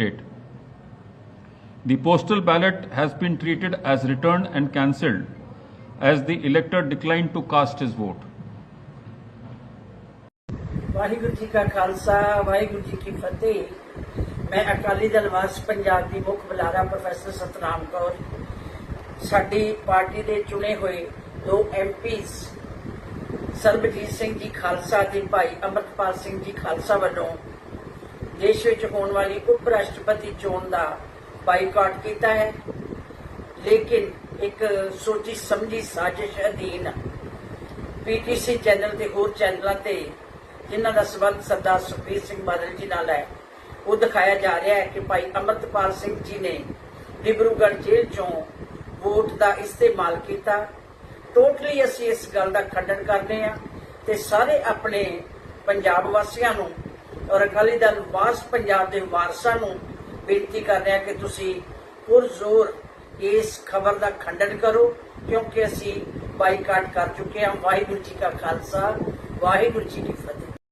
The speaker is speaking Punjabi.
candidate. The postal ballot has been treated as returned and cancelled as the elector declined to cast his vote. Waheguru ji ਕਾ ਖਾਲਸਾ ਵਾਹਿਗੁਰੂ ਜੀ ਕੀ ਫਤਿਹ ਮੈਂ ਅਕਾਲੀ ਦਲ ਵਾਸ ਪੰਜਾਬ ਦੀ ਮੁੱਖ ਬੁਲਾਰਾ ਪ੍ਰੋਫੈਸਰ ਸਤਨਾਮ ਕੌਰ ਸਾਡੀ ਪਾਰਟੀ ਦੇ ਚੁਣੇ ਹੋਏ ਦੋ ਐਮਪੀਸ ਸਰਬਜੀਤ ਸਿੰਘ ਜੀ ਖਾਲਸਾ ਤੇ ਭਾਈ ਅਮਰਪਾਲ ਸਿੰਘ ਜੀ ਖਾਲਸਾ ਵੱਲੋਂ ਦੇਸ਼ ਵਿੱਚ ਹੋਣ ਵਾਲੀ ਉਪ ਰਾਸ਼ਟਰਪਤੀ ਚੋਣ ਦਾ ਬਾਈਕਾਟ ਕੀਤਾ ਹੈ। ਲੇਕਿਨ ਇੱਕ ਸੋਚੀ ਸਮਝੀ ਸਾਜ਼ਿਸ਼ ਅਧੀਨ ਪੀਟੀਸੀ ਚੈਨਲ ਤੇ ਹੋਰ ਚੈਨਲਾਂ ਤੇ ਜਿਨ੍ਹਾਂ ਦਾ ਸਬੰਧ ਸਰਦਾਰ ਸੁਖਬੀਰ ਸਿੰਘ ਬਾਦਲ ਜੀ ਨਾਲ ਹੈ, ਉਹ ਦਿਖਾਇਆ ਜਾ ਰਿਹਾ ਹੈ ਕਿ ਭਾਈ ਅਮਰਤਪਾਲ ਸਿੰਘ ਜੀ ਨੇ ਡਿਬਰੂਗੜ੍ਹ ਜੇਲ੍ਹ ਚੋਂ ਵੋਟ ਦਾ ਇਸਤੇਮਾਲ ਕੀਤਾ। ਟੋਟਲੀ ਅਸੀਂ ਇਸ ਗੱਲ ਦਾ ਖੰਡਨ ਕਰਦੇ ਹਾਂ ਤੇ ਸਾਰੇ ਆਪਣੇ ਪੰਜਾਬ ਵਾਸੀਆਂ ਨੂੰ ਔਰ ਅਕਾਲੀ ਦਲ ਵਾਰਸ ਪੰਜਾਬ ਦੇ ਵਾਰਸਾਂ ਨੂੰ ਬੇਨਤੀ ਕਰਦੇ ਹਾਂ ਕਿ ਤੁਸੀਂ ਪੁਰਜ਼ੋਰ ਇਸ ਖਬਰ ਦਾ ਖੰਡਨ ਕਰੋ, ਕਿਉਂਕਿ ਅਸੀਂ ਬਾਈਕਾਟ ਕਰ ਚੁੱਕੇ ਹਾਂ। ਵਾਹਿਗੁਰੂ ਜੀ ਕਾ ਖਾਲਸਾ, ਵਾਹਿਗੁਰੂ ਜੀ ਕੀ ਫਤਿਹ।